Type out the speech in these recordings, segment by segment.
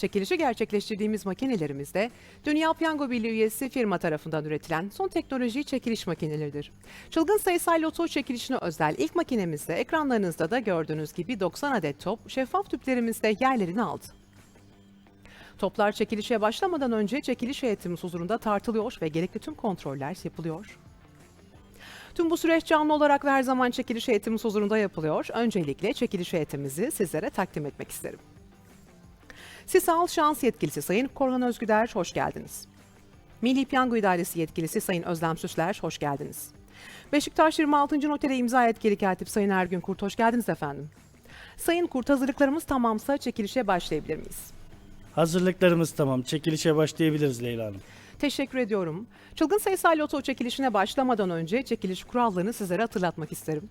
Çekilişi gerçekleştirdiğimiz makinelerimizde Dünya Piyango Birliği üyesi firma tarafından üretilen son teknoloji çekiliş makineleridir. Çılgın sayısal loto çekilişine özel ilk makinemizde ekranlarınızda da gördüğünüz gibi 90 adet top şeffaf tüplerimizde yerlerini aldı. Toplar çekilişe başlamadan önce çekiliş heyetimiz huzurunda tartılıyor ve gerekli tüm kontroller yapılıyor. Tüm bu süreç canlı olarak ve her zaman çekiliş heyetimiz huzurunda yapılıyor. Öncelikle çekiliş heyetimizi sizlere takdim etmek isterim. Sisal Şans Yetkilisi Sayın Korhan Özgüder, hoş geldiniz. Milli Piyango İdaresi Yetkilisi Sayın Özlem Süsler, hoş geldiniz. Beşiktaş 26. Notere imza yetkili katip Sayın Ergün Kurt, hoş geldiniz efendim. Sayın Kurt, hazırlıklarımız tamamsa çekilişe başlayabilir miyiz? Hazırlıklarımız tamam. Çekilişe başlayabiliriz Leyla Hanım. Teşekkür ediyorum. Çılgın sayısal loto çekilişine başlamadan önce çekiliş kurallarını sizlere hatırlatmak isterim.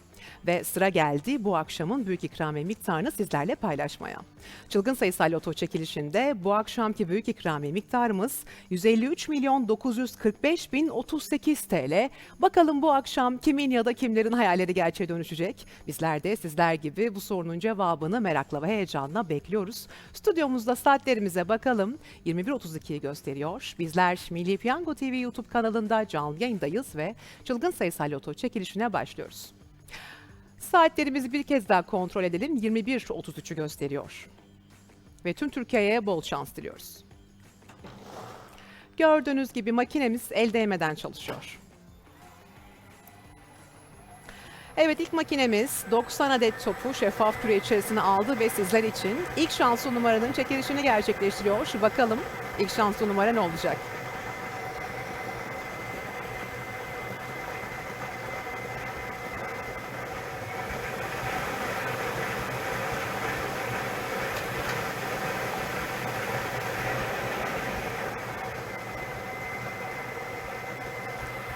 Ve sıra geldi bu akşamın büyük ikramiye miktarını sizlerle paylaşmaya. Çılgın sayısal loto çekilişinde bu akşamki büyük ikramiye miktarımız 153 milyon 945 bin 38 TL. Bakalım bu akşam kimin ya da kimlerin hayalleri gerçeğe dönüşecek? Bizler de sizler gibi bu sorunun cevabını merakla ve heyecanla bekliyoruz. Stüdyomuzda saatlerimize bakalım. 21.32'yi gösteriyor. Bizler Milli Piyango TV YouTube kanalında canlı yayındayız ve çılgın sayısal loto çekilişine başlıyoruz. Saatlerimizi bir kez daha kontrol edelim. 21.33'ü gösteriyor. Ve tüm Türkiye'ye bol şans diliyoruz. Gördüğünüz gibi makinemiz el değmeden çalışıyor. Evet ilk makinemiz 90 adet topu şeffaf küre içerisine aldı ve sizler için ilk şanslı numaranın çekilişini gerçekleştiriyor. Bakalım ilk şanslı numara ne olacak?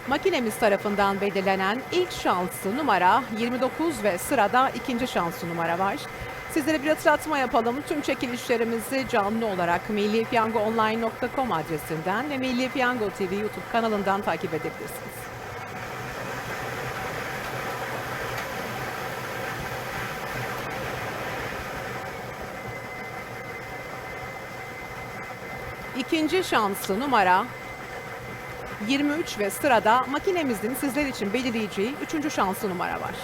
Makinemiz tarafından belirlenen ilk şanslı numara 29 ve sırada ikinci şanslı numara var. Sizlere bir hatırlatma yapalım. Tüm çekilişlerimizi canlı olarak millipiyangoonline.com adresinden ve Milli Piyango TV YouTube kanalından takip edebilirsiniz. İkinci şanslı numara 23 ve sırada makinemizin sizler için belirleyeceği üçüncü şanslı numara var.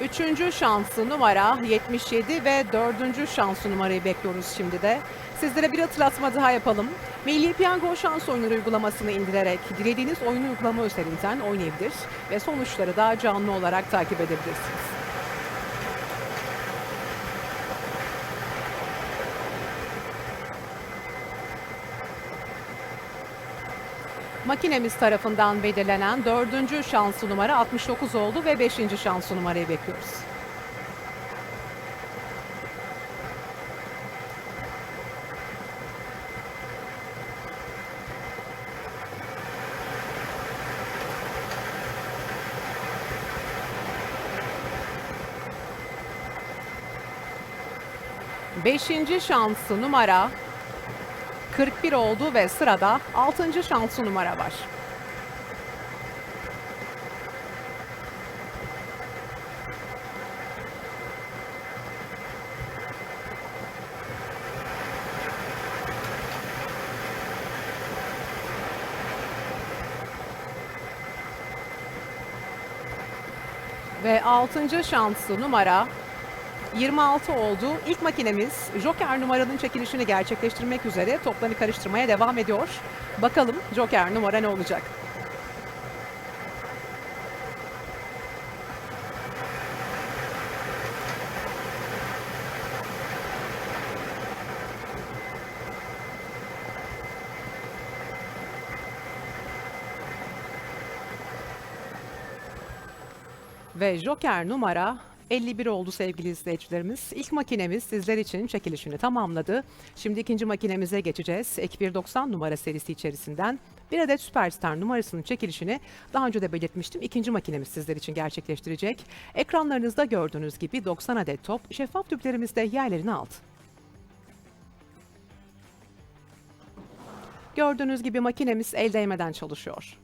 Üçüncü şanslı numara 77 ve dördüncü şanslı numarayı bekliyoruz şimdi de. Sizlere bir hatırlatma daha yapalım. Milli Piyango şans oyunları uygulamasını indirerek dilediğiniz oyun uygulama üzerinden oynayabilir ve sonuçları da canlı olarak takip edebilirsiniz. Makinemiz tarafından belirlenen dördüncü şanslı numara 69 oldu ve beşinci şanslı numarayı bekliyoruz. Beşinci şanslı numara 41 oldu ve sırada 6. şanslı numara var. Ve 6. şanslı numara 26 oldu. İlk makinemiz Joker numaranın çekilişini gerçekleştirmek üzere toplarını karıştırmaya devam ediyor. Bakalım Joker numara ne olacak? Ve Joker numara 51 oldu sevgili izleyicilerimiz. İlk makinemiz sizler için çekilişini tamamladı. Şimdi ikinci makinemize geçeceğiz. Ek 190 numara serisi içerisinden bir adet Superstar numarasının çekilişini daha önce de belirtmiştim. İkinci makinemiz sizler için gerçekleştirecek. Ekranlarınızda gördüğünüz gibi 90 adet top şeffaf tüplerimizde yerlerini aldı. Gördüğünüz gibi makinemiz el değmeden çalışıyor.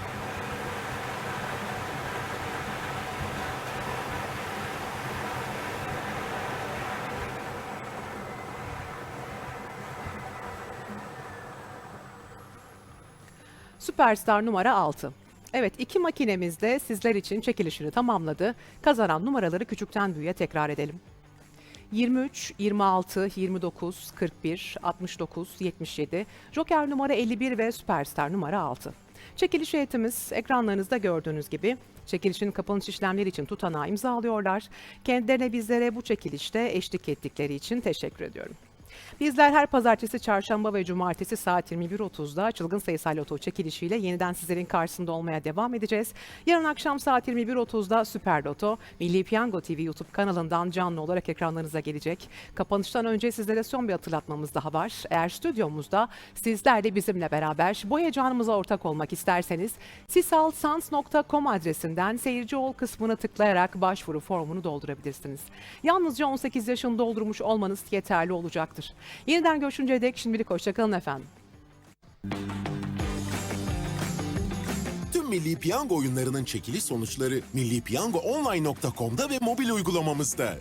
Superstar numara 6. Evet iki makinemiz de sizler için çekilişini tamamladı. Kazanan numaraları küçükten büyüğe tekrar edelim. 23, 26, 29, 41, 69, 77, Joker numara 51 ve Superstar numara 6. Çekiliş heyetimiz ekranlarınızda gördüğünüz gibi çekilişin kapanış işlemleri için tutanağı imzalıyorlar. Kendilerine bizlere bu çekilişte eşlik ettikleri için teşekkür ediyorum. Bizler her pazartesi, çarşamba ve cumartesi saat 21.30'da çılgın sayısal loto çekilişiyle yeniden sizlerin karşısında olmaya devam edeceğiz. Yarın akşam saat 21.30'da Süper Loto, Milli Piyango TV YouTube kanalından canlı olarak ekranlarınıza gelecek. Kapanıştan önce sizlere son bir hatırlatmamız daha var. Eğer stüdyomuzda sizler de bizimle beraber bu heyecanımıza ortak olmak isterseniz sisalsans.com adresinden seyirci ol kısmını tıklayarak başvuru formunu doldurabilirsiniz. Yalnızca 18 yaşını doldurmuş olmanız yeterli olacaktır. Yeniden görüşünceye dek şimdilik hoşçakalın efendim. Tüm Milli Piyango oyunlarının çekiliş sonuçları millipiyangoonline.com'da ve mobil uygulamamızda.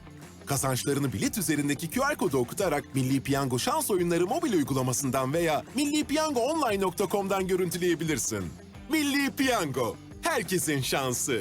Kazançlarını bilet üzerindeki QR kodu okutarak Milli Piyango şans oyunları mobil uygulamasından veya millipiyangoonline.com'dan görüntüleyebilirsin. Milli Piyango, herkesin şansı.